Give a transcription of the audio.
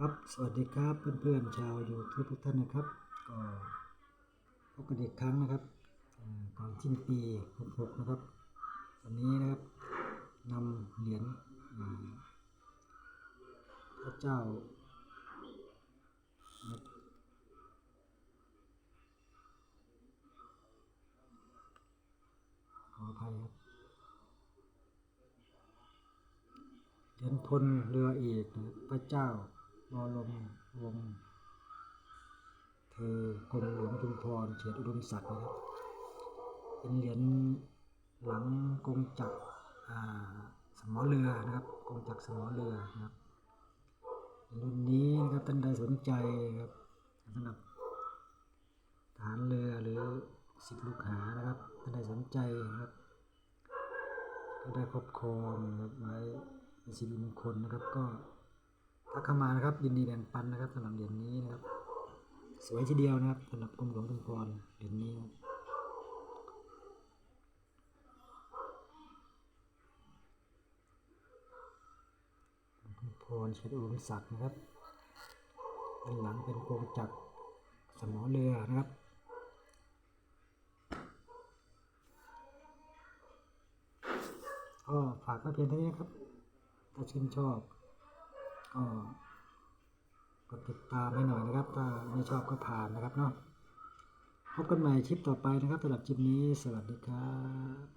ครับ สวัสดีครับเพื่อนๆชาวยูทูบทุกท่านนะครับ ก็พบกันอีกครั้งนะครับก่อนสิ้นปี66นะครับ วันนี้นะครับนำเหรียญพระเจ้าขออภัยครับเหรียญพลเรือเอกนะครับพระเจ้า บรมวง เธอกรมหลวงชุมพรเขตอุดมศักดิ์นะครับ เป็นเหรียญหลังกงจักรสมอเรือนะครับกงจักรสมอเรือนะครับรุ่นนี้นะครับท่านใดสนใจนะครับสำหรับทหารเรือหรือสิทธิลูกหานะครับท่านใดสนใจนะครับก็ได้ครอบครองนะครับไว้เป็นสิริมงคลนะครับก็ ทักเข้ามานะครับ ยินดีแบ่งปันนะครับสำหรับเหรียญนี้นะครับ สวยทีเดียวนะครับสำหรับกรมหลวงชุมพรเหรียญนี้ครับชุมพรเขตอุดมศักดิ์นะครับด้านหลังเป็นกรงจักรสมอเรือนะครับก็ฝากไว้เพียงเท่านี้นะครับ ถ้าชื่นชอบ ก็กดติดตามให้หน่อยนะครับ ถ้าไม่ชอบก็ผ่านนะครับเนาะพบกันใหม่คลิปต่อไปนะครับสำหรับคลิปนี้ สวัสดีครับ